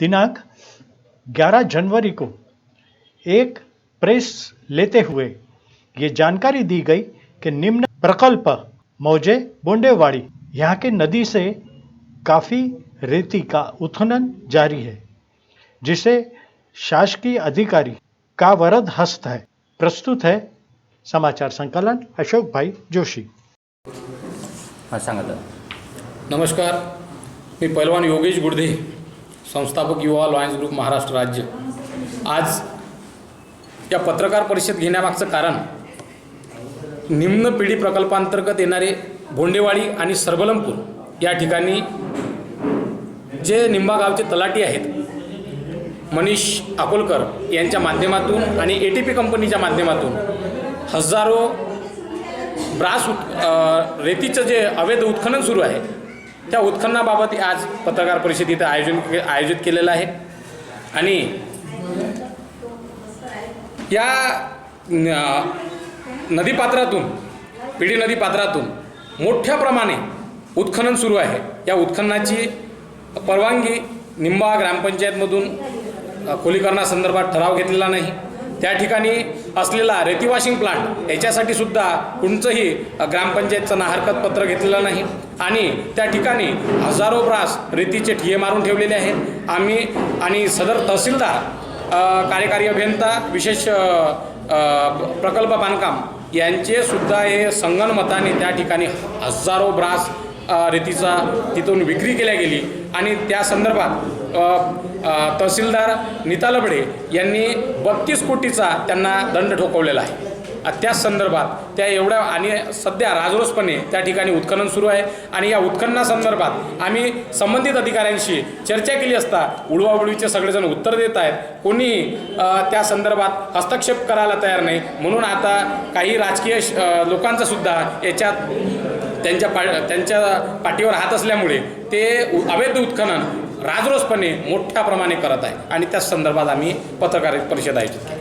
दिनांक 11 जनवरी को एक प्रेस लेते हुए ये जानकारी दी गई कि निम्न प्रकल्प मौजे बोंडेवाड़ी यहाँ के नदी से काफ़ी रेती का उत्खनन जारी है जिसे शासकीय अधिकारी का वरद हस्त है। प्रस्तुत है समाचार संकलन अशोक भाई जोशी। हाँ सांगा नमस्कार मी पैलवान योगेश गुडधे संस्थापक युवा लॉयन्स ग्रुप महाराष्ट्र राज्य. आज या पत्रकार परिषद घेण्यामागचं कारण निम्न पिढी प्रकल्पांतर्गत येणारे भोंडेवाडी आणि सरबलमपूर या ठिकाणी जे निंबा गावचे तलाठी आहेत मनीष अकोलकर यांच्या माध्यमातून आणि ए टी पी कंपनीच्या माध्यमातून हजारो ब्रास उत रेतीचं जे अवैध उत्खनन सुरू आहे त्या उत्खननाबाबत आज पत्रकार परिषद इथं आयोजन आयोजित केलेलं आहे. आणि या न- नदीपात्रातून पिढी नदीपात्रातून मोठ्या प्रमाणे उत्खनन सुरू आहे. या उत्खननाची परवानगी निंबा ग्रामपंचायतमधून खोलीकरणासंदर्भात ठराव घेतलेला नाही. त्या ठिकाणी असलेला रेती वॉशिंग प्लांट याच्यासाठी सुद्धा कोणचंही ग्रामपंचायतचं ग्रामपंचायतचं नाहरकत पत्र घेतलेलं नाही. आणि त्या ठिकाणी हजारो ब्रास रेतीचे ठिये मारून ठेवलेले आहेत. आम्ही आणि सदर तहसीलदार कार्यकारी अभियंता विशेष प्रकल्प बांधकाम यांचे सुद्धा हे संगणमताने त्या ठिकाणी हजारो ब्रास रेतीचा तिथून विक्री केल्या गेली. आणि त्या संदर्भात तहसीलदार नीता लबडे यांनी बत्तीस कोटीचा त्यांना दंड ठोकवलेला आहे. त्या त्याच संदर्भात त्या एवढ्या आणि सध्या राजरोसपणे त्या ठिकाणी उत्खनन सुरू आहे आणि या उत्खननासंदर्भात आम्ही संबंधित अधिकाऱ्यांशी चर्चा केली असता उडवाउडवीचे सगळेजण उत्तर देत आहेत. कोणी त्या संदर्भात हस्तक्षेप करायला तयार नाही. म्हणून आता काही राजकीय श- सुद्धा याच्यात त्यांच्या पा त्यांच्या पाठीवर हात असल्यामुळे ते अवैध उत्खनन राजरोसपणे मोठ्या प्रमाणे करत आहे. आणि त्याच संदर्भात आम्ही पत्रकार परिषद आयोजित केली.